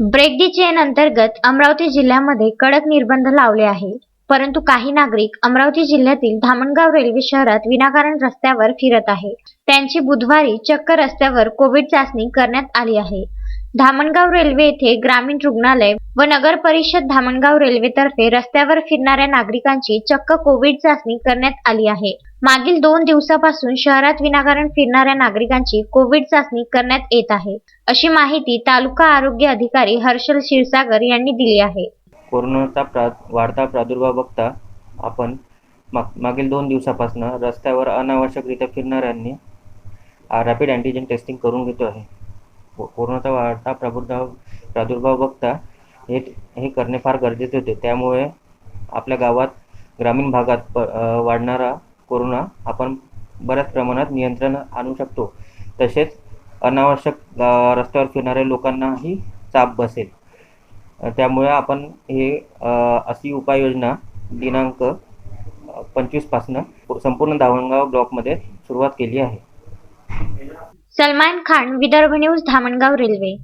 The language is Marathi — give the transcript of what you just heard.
ब्रेक दी चेन अंतर्गत अमरावती जिल्ह्यामध्ये कडक निर्बंध लावले आहे परंतु काही नागरिक अमरावती जिल्ह्यातील धामणगाव रेल्वे शहरात विनाकारण रस्त्यावर फिरत आहे त्यांची बुधवारी चक्क रस्त्यावर कोविड चाचणी करण्यात आली आहे. धामणगाव रेल्वे येथे ग्रामीण रुग्णालय व नगर परिषद धामणगाव रेल्वेतर्फे रस्त्यावर फिरणाऱ्या नागरिकांची चक्क कोविड चाचणी करण्यात आली आहे. मागील दोन दिवसापासून शहरात विनाकारण फिरणाऱ्या नागरिकांची कोविड चाचणी करण्यात येत आहे. अशी माहिती तालुका आरोग्य अधिकारी हर्षल क्षीरसागर यांनी दिली आहे. कोरोनाचा प्रा वाढता प्रादुर्भाव बघता आपण माग मागील दोन दिवसापासून रस्त्यावर अनावश्यकरित्या फिरणाऱ्यांनी रॅपिड अँटीजेन टेस्टिंग करून घेतो आहे. कोरोनाचा वाढता प्रादुर्भाव प्रादुर्भाव बघता हे हे करणे फार गरजेचे होते. त्यामुळे आपल्या गावात ग्रामीण भागात प वाढणारा कोरोना आपण बऱ्याच प्रमाणात नियंत्रण आणू शकतो. तसेच अनावश्यक रस्त्यावर फिरणाऱ्या लोकांनाही चाप बसेल. त्यामुळे आपण हे अशी उपाययोजना दिनांक पंचवीसपासनं संपूर्ण धावणगाव ब्लॉकमध्ये सुरुवात केली आहे. Salman Khan Vidarbha news Dhamangaon railway